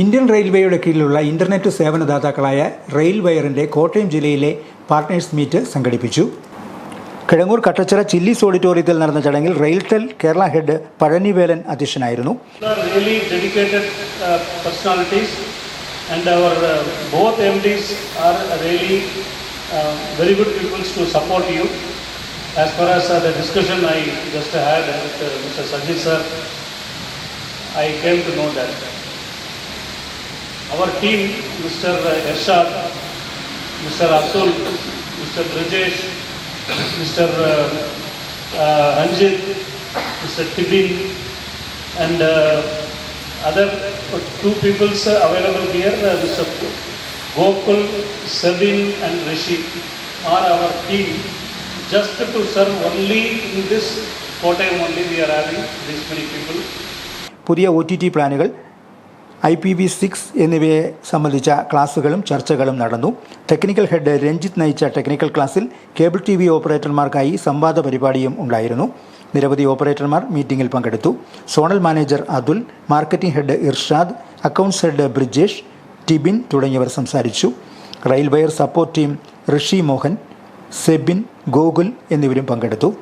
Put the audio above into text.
Indian റെയിൽവേയുടെ കീഴിലുള്ള internet സേവനദാതാക്കളായ റെയിൽവയറിന്റെ Kottayam ജില്ലയിലെ പാർട്ട്നേഴ്സ് മീറ്റ് സംഘടിപ്പിച്ചു. കിഴങ്ങൂർ കട്ടച്ചിറ ചില്ലീസ് ഓഡിറ്റോറിയത്തിൽ നടന്ന ചടങ്ങിൽ റെയിൽടെൽ കേരള ഹെഡ് പഴനിവേലൻ അധ്യക്ഷനായിരുന്നു. Our team, Mr. Ershad, Mr. Atul, Mr. Brajesh, Mr. uh, uh, Ranjit, Mr. Tibin, and uh, other two peoples uh, available here, uh, Mr. Gokul, Sabin and Rishi are our team just to serve only in this Kottayam only we are having this many people. പുതിയ O T T പ്ലാനുകൾ I P V six എന്നിവയെ സംബന്ധിച്ച ക്ലാസുകളും ചർച്ചകളും നടന്നു. Technical head Ranjith നയിച്ച technical ക്ലാസ്സിൽ cable T V ഓപ്പറേറ്റർമാർക്കായി സംവാദ പരിപാടിയും ഉണ്ടായിരുന്നു. നിരവധി ഓപ്പറേറ്റർമാർ മീറ്റിംഗിൽ പങ്കെടുത്തു. Zonal manager Athul marketing head Irshad accounts head Brijesh Tibin തുടങ്ങിയവർ സംസാരിച്ചു. RailWire support team Rishi Mohan Sebin Gokul എന്നിവരും പങ്കെടുത്തു.